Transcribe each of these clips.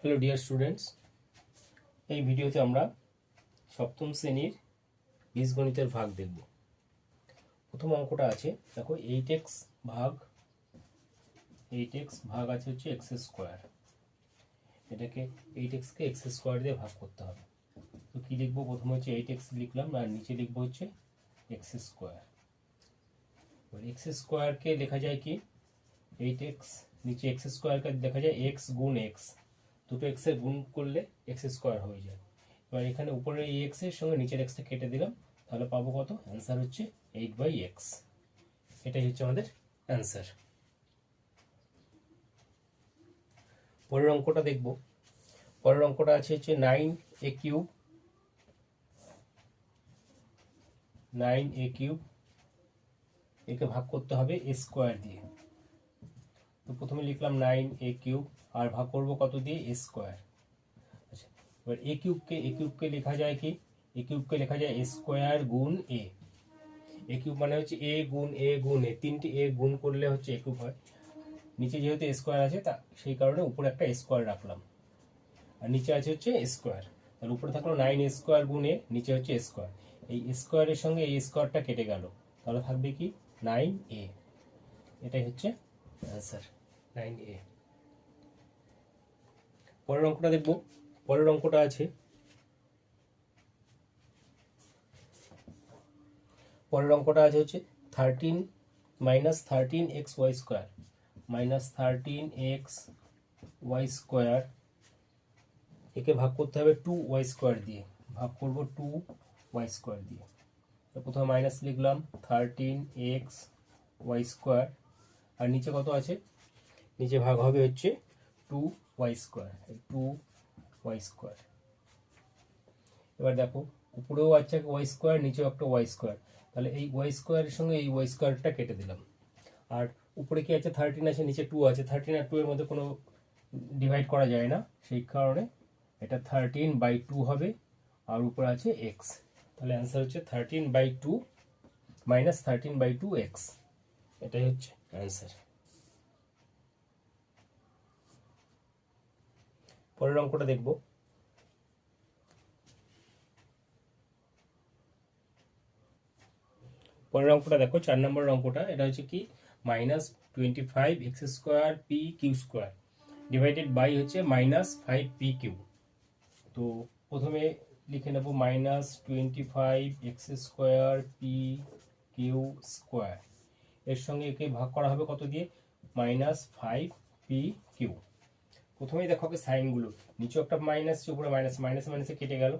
Hello dear students এই ভিডিওতে আমরা সপ্তম শ্রেণির বীজগণিতের ভাগ দেখব। প্রথম অঙ্কটা আছে, দেখো এইট এক্স ভাগ এইট এক্স ভাগ আছে হচ্ছে এক্স স্কোয়ার এটাকে এইট এক্সকে এক্স স্কোয়ার দিয়ে ভাগ করতে হবে। তো কী লিখব? প্রথমে হচ্ছে এইট এক্স লিখলাম, আর নিচে লিখব হচ্ছে এক্স স্কোয়ার এবার এক্স স্কোয়ারকে লেখা যায় কি? এইট এক্স নিচে এক্স স্কোয়ারকে দেখা যায় এক্স গুণ এক্স দুটো এক্সের গুণ করলে এক্স স্কোয়ার হয়ে যায়। এবার এখানে উপরে এই এক্সের সঙ্গে নিচের এক্সটা কেটে দিলাম, তাহলে পাবো কত? অ্যান্সার হচ্ছে এইট বাই এক্স এটাই হচ্ছে আমাদের অ্যান্সার পরের অঙ্কটা দেখব। পরের অঙ্কটা আছে হচ্ছে nine a cube nine a cube একে ভাগ করতে হবে এ স্কোয়ার দিয়ে। তো প্রথমে লিখলাম নাইন এ কিউব আর ভাগ করব কত দিয়ে? এ স্কোয়ার আচ্ছা এবার এ কিউবকে এ কিউবকে লেখা যায় কি? এ কিউবকে লেখা যায় এ স্কোয়ার গুণ এ এ কিউব মানে হচ্ছে এ গুণ এ গুণ এ তিনটি এ গুণ করলে হচ্ছে এ কিউব হয়। নিচে যেহেতু স্কোয়ার আছে, তা সেই কারণে উপরে একটা স্কোয়ার রাখলাম। আর নিচে আছে হচ্ছে স্কোয়ার তার উপরে থাকল নাইন স্কোয়ার গুণ এ নিচে হচ্ছে স্কোয়ার এই স্কোয়ারের সঙ্গে এই স্কোয়ারটা কেটে গেল। তাহলে থাকবে কি? নাইন এ এটাই হচ্ছে অ্যান্সার নাইন এ পরের অঙ্কটা দেখব। পরের অঙ্কটা আছে। পরের অঙ্কটা আছে হচ্ছে thirteen minus thirteen x y square minus thirteen x y square একে ভাগ করতে হবে টু ওয়াই স্কোয়ার দিয়ে। ভাগ করব টু ওয়াই স্কোয়ার দিয়ে। প্রথমে মাইনাস লিখলাম থার্টিন এক্স ওয়াই স্কোয়ার আর নিচে কত আছে? নিচে ভাগ হবে হচ্ছে two y square two y square এবার দেখো, উপরেও আছে ওয়াই স্কোয়ার নিচেও একটা ওয়াই স্কোয়ার তাহলে এই ওয়াই স্কোয়ারের সঙ্গে এই ওয়াই স্কোয়ারটা কেটে দিলাম। আর উপরে কি আছে? থার্টিন আছে, নিচে টু আছে। থার্টিন আর টু এর মধ্যে কোনো ডিভাইড করা যায় না। সেই কারণে এটা থার্টিন বাই টু হবে, আর উপরে আছে এক্স তাহলে অ্যান্সার হচ্ছে thirteen by two minus thirteen by two x এটাই হচ্ছে অ্যান্সার পরের অঙ্কটা দেখব। পরের অঙ্কটা দেখো, চার নম্বর অঙ্কটা, এটা হচ্ছে কি? Minus twenty five x square p q square divided by হচ্ছে মাইনাস ফাইভ পি কিউ। তো প্রথমে লিখে নেব minus twenty five x square p q square. এর সঙ্গে একে ভাগ করা হবে কত দিয়ে? Minus five p q. প্রথমেই দেখো সাইনগুলো। নিচে একটা মাইনাস উপরে মাইনাস মাইনাস মাইনাসে কেটে গেল।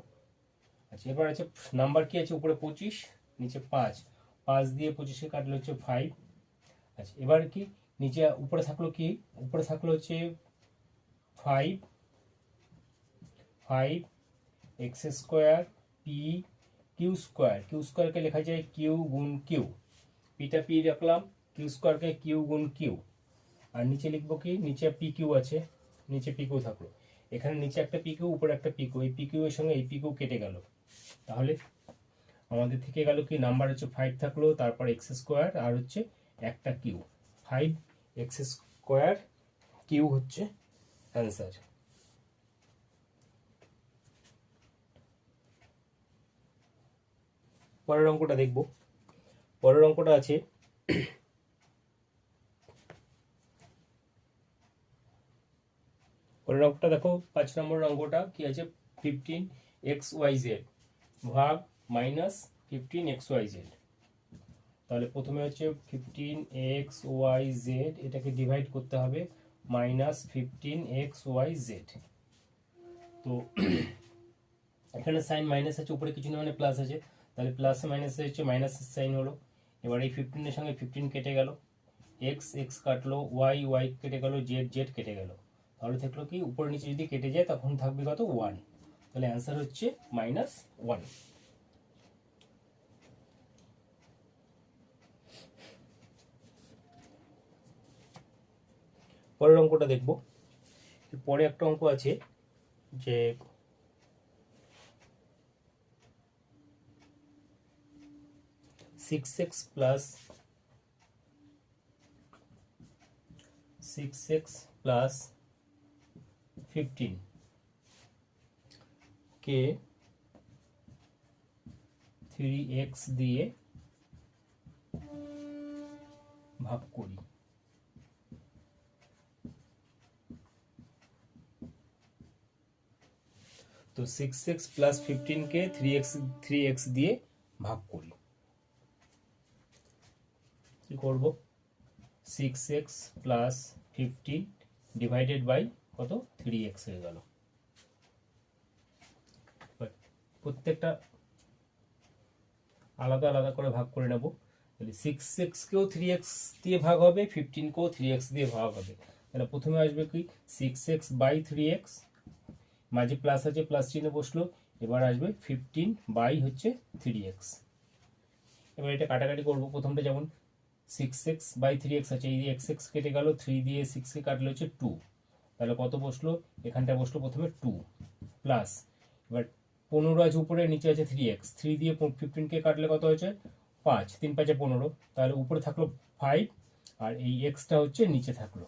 আচ্ছা এবার আছে নাম্বার কি আছে? উপরে পঁচিশ, নিচে পাঁচ। পাঁচ দিয়ে পঁচিশে কাটলে হচ্ছে ফাইভ আচ্ছা এবার কি? নিচে উপরে থাকল কি? উপরে থাকল হচ্ছে five five x square p q square q স্কোয়ারকে লেখা যায় কিউ গুণ কিউ পিটা পি রাখলাম কিউ স্কোয়ারকে কিউ গুণ কিউ আর নিচে লিখব কি? নিচে পি কিউ আছে। নিচে পিকিউ থাকল। এখানে নিচে একটা পিকিউ উপরে একটা পিকো এই পিকিউ এর সঙ্গে এই পিকিউ কেটে গেল। তাহলে আমাদের থেকে গেল কি? নাম্বার হচ্ছে ফাইভ থাকল, তারপর এক্স স্কোয়ার আর হচ্ছে একটা q five x square q হচ্ছে অ্যান্সার পরের অঙ্কটা দেখব। পরের অঙ্কটা আছে পরের দেখো, পাঁচ নম্বর অঙ্কটা কি আছে? ফিফটিন এক্স ওয়াই জেড ভাগ minus fifteen x y z তাহলে প্রথমে হচ্ছে ফিফটিন এক্স ওয়াই জেড এটাকে ডিভাইড করতে হবে minus fifteen x y z তো এখানে সাইন মাইনাস আছে, উপরে কিছু না মানে প্লাস আছে। তাহলে প্লাস মাইনাস হচ্ছে মাইনাস সাইন হলো। এবার এই ফিফটিনের সঙ্গে ফিফটিন কেটে গেল। এক্স এক্স কাটলো ওয়াই ওয়াই কেটে গেল জেড জেড কেটে গেল। তাহলে থাকল কি? উপরে নিচে যদি কেটে যায়, তখন থাকবে কত? ওয়ান তাহলে অ্যান্সার হচ্ছে মাইনাস ওয়ান পরের অঙ্কটা দেখব। পরে একটা অঙ্ক আছে যে six x plus six x plus fifteen. কে থ্রি এক্স দিয়ে ভাগ করি। তো সিক্স এক্স প্লাস ফিফটিনকে থ্রি এক্স থ্রি এক্স দিয়ে ভাগ করি। কি করব? Six x plus fifteen divided by কত? থ্রি এক্স হয়ে গেল। প্রত্যেকটা আলাদা আলাদা করে ভাগ করে নেব। তাহলে সিক্স এক্সকেও থ্রি এক্স দিয়ে ভাগ হবে ফিফটিনকেও থ্রি এক্স দিয়ে ভাগ হবে। তাহলে প্রথমে আসবে কি? Six x by three x মাঝে প্লাস আছে প্লাস চিহ্ন বসল, এবার আসবে ফিফটিন বাই হচ্ছে থ্রি এক্স এবার এটা কাটাকাটি করব প্রথমটা যেমন six x by three x আছে, এই এক্স এক্স কেটে গেল থ্রি দিয়ে সিক্সকে কাটলে হচ্ছে টু তাহলে কত বসল? এখানটা বসল প্রথমে টু প্লাস এবার পনেরো আছে উপরে, নিচে আছে থ্রি এক্স থ্রি দিয়ে ফিফটিনকে কাটলে কত হয়েছে? পাঁচ। তিন পাঁচে পনেরো। তাহলে উপরে থাকল ফাইভ আর এই এক্সটা হচ্ছে নিচে থাকল।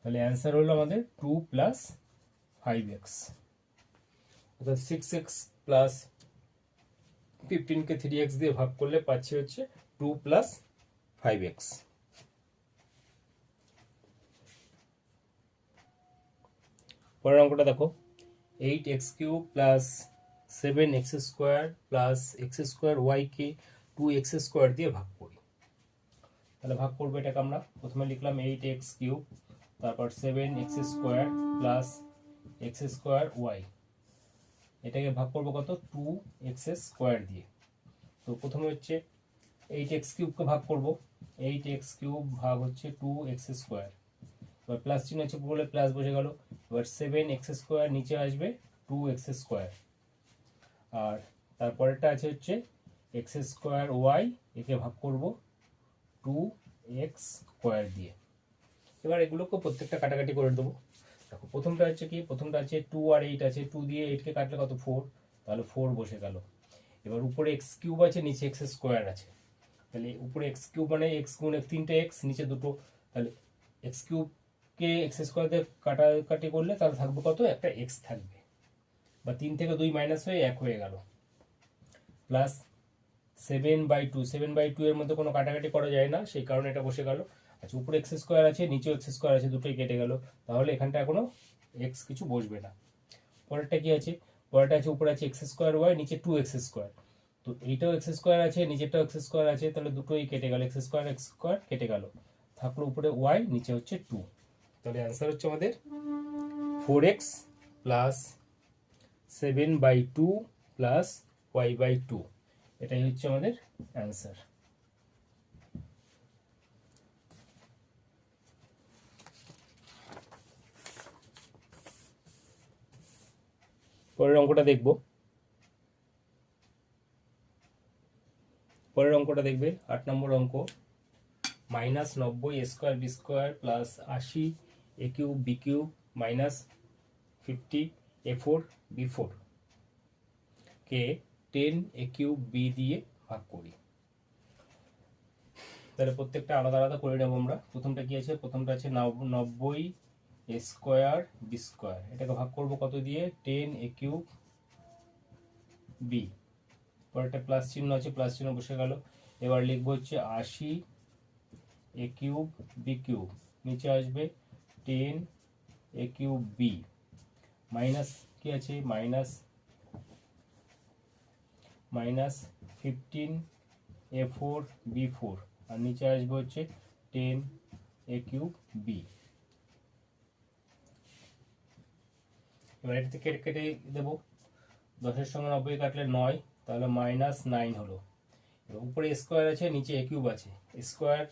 তাহলে অ্যান্সার হলো আমাদের টু প্লাস ফাইভ এক্স অর্থাৎ সিক্স এক্স প্লাস ফিফটিনকে থ্রি এক্স দিয়ে ভাগ করলে পাচ্ছি হচ্ছে টু প্লাস ফাইভ এক্স পরের অঙ্কটা দেখো। Eight x cube plus seven x square plus x square ওয়াইকে two x square দিয়ে ভাগ করি। তাহলে ভাগ করব এটাকে আমরা। প্রথমে লিখলাম এইট এক্স কিউব তারপর seven x square plus x square y এটাকে ভাগ করব কত? টু এক্স স্কোয়ার দিয়ে। তো প্রথমে হচ্ছে এইট এক্স কিউবকে ভাগ করব। এইট এক্স কিউব ভাগ হচ্ছে টু এক্স স্কোয়ার এবার প্লাস চিহ্ন আছে বলে প্লাস বসে গেল। এবার সেভেন এক্স স্কোয়ার নিচে আসবে টু এক্স স্কোয়ার আর তারপরেরটা আছে হচ্ছে এক্স স্কোয়ার ওয়াই একে ভাগ করব টু এক্স স্কোয়ার দিয়ে। এবার এগুলোকে প্রত্যেকটা কাটাকাটি করে দেবো। দেখো, প্রথমটা হচ্ছে কি? প্রথমটা আছে টু আর এইট আছে। টু দিয়ে এইটকে কাটলে কত? ফোর তাহলে ফোর বসে গেল। এবার উপরে এক্স কিউব আছে, নিচে এক্স স্কোয়ার আছে। তাহলে উপরে এক্স কিউব মানে এক্স গুণ তিনটে এক্স নিচে দুটো। তাহলে এক্স কিউবকে এক্স স্কোয়ার দিয়ে কাটাকাটি করলে তাহলে থাকবে কত? একটা এক্স থাকবে। বা তিন থেকে দুই মাইনাস হয়ে এক হয়ে গেল। Plus seven by two seven by two এর মধ্যে কোনো কাটাকাটি করা যায় না, সেই কারণে এটা বসে গেল। আচ্ছা উপরে এক্স স্কোয়ার আছে নিচেও এক্স স্কোয়ার আছে, দুটোই কেটে গেল। তাহলে এখানটা এখনও এক্স কিছু বসবে না। পরেরটা কি আছে? পরেরটা আছে, উপরে আছে এক্স স্কোয়ার ওয়াই নিচে টু এক্স স্কোয়ার তো এইটাও এক্স স্কোয়ার আছে, নিচেরটাও এক্স স্কোয়ার আছে, তাহলে দুটোই কেটে গেল। এক্স স্কোয়ার এক্স স্কোয়ার কেটে গেল। থাকল উপরে ওয়াই নিচে হচ্ছে টু তাহলে অ্যান্সার হচ্ছে আমাদের four x plus seven by two plus y by two এটাই হচ্ছে আমাদের অ্যান্সার পরের অঙ্কটা দেখব। পরের অঙ্কটা দেখবে। আট নম্বর অঙ্ক। মাইনাস নব্বই স্কোয়ার বি স্কোয়ার প্লাস আশি a cube b cube minus fifty a four b four K ten a cube b দিয়ে ভাগ করি। তাহলে প্রত্যেকটা আলাদা আলাদা করে নেব আমরা। প্রথমটা কি আছে? প্রথমটা আছে নব- নব্বই এ স্কোয়ার বি স্কোয়ার এটাকে ভাগ করব কত দিয়ে? টেন এ কিউব বি পরেরটা প্লাস চিহ্ন আছে প্লাস চিহ্ন বসে গেল। এবার লিখব হচ্ছে আশি এ কিউব বি কিউব নিচে আসবে ten a cube b minus কি আছে? Minus minus fifteen a four b four আর নিচে আসবে হচ্ছে টেন এ কিউব বি এবার এটা কেটে কেটে দেবো। দশের সঙ্গে নব্বই কাটলে নয়, তাহলে মাইনাস নাইন হলো। উপরে স্কোয়ার আছে, নিচে এ কিউব আছে। স্কোয়ার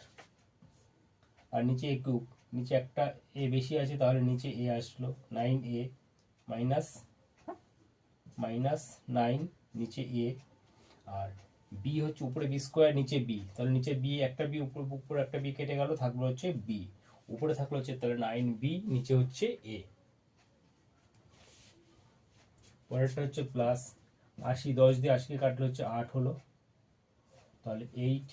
আর নিচে এ কিউব নিচে একটা এ বেশি আছে, তাহলে নিচে এ আসলো। Nine a minus minus nine নিচে এ আর বি হচ্ছে উপরে বি স্কোয়ার নিচে বি তাহলে নিচে বি একটা বি উপর, উপরে একটা বি কেটে গেল, থাকল হচ্ছে বি উপরে থাকল হচ্ছে, তাহলে নাইন বি নিচে হচ্ছে এ পরেরটা হচ্ছে প্লাস আশি, দশ দিয়ে আশিকে কাটলে হচ্ছে আট হলো। তাহলে এইট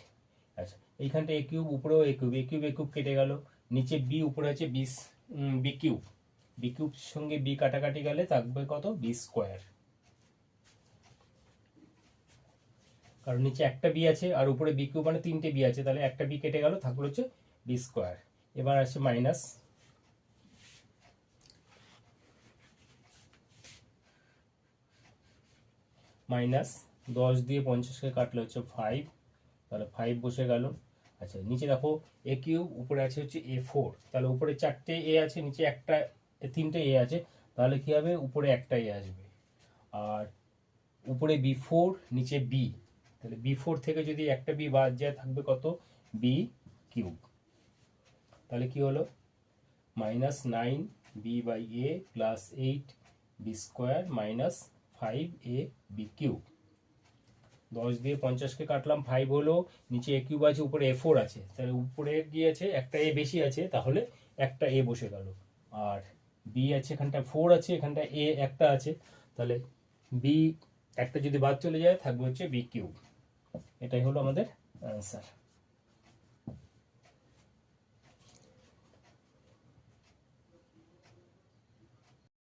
আচ্ছা এইখানটা এ কিউব উপরেও a cube a cube a cube কেটে গেল। নিচে বি উপরে আছে বিশ বি কিউব বি কিউব সঙ্গে বি কাটাকাটি গেলে থাকবে কত? বি স্কোয়ার কারণ নিচে একটা বি আছে আর উপরে বি কিউব মানে তিনটে বি আছে, তাহলে একটা বি কেটে গেল, থাকল হচ্ছে বি স্কোয়ার এবার আছে মাইনাস মাইনাস দশ দিয়ে পঞ্চাশকে কাটলে হচ্ছে ফাইভ তাহলে ফাইভ বসে গেল। আচ্ছা নিচে দেখো এ কিউব উপরে আছে হচ্ছে এ ফোর তাহলে উপরে চারটে এ আছে, নিচে একটা তিনটে এ আছে। তাহলে কি হবে? উপরে একটা এ আসবে। আর উপরে বি ফোর নিচে বি তাহলে বি ফোর থেকে যদি একটা বি বাদ যায়, থাকবে কত? বি কিউব তাহলে কি হলো? Minus nine b by a plus eight b square minus five a b cube. দশ দিয়ে পঞ্চাশকে কাটলাম ফাইভ হলো, নিচে এ কিউব আছে, উপরে এ ফোর আছে। তাহলে উপরে কি আছে একটা এ বেশি আছে, তাহলে একটা এ বসে গেল। আর বি আছে, এখানটা ফোর আছে, এখানটা এ একটা আছে, তাহলে বি একটা যদি বাদ চলে যায়, থাকবে হচ্ছে বি কিউব এটাই হলো আমাদের অ্যান্সার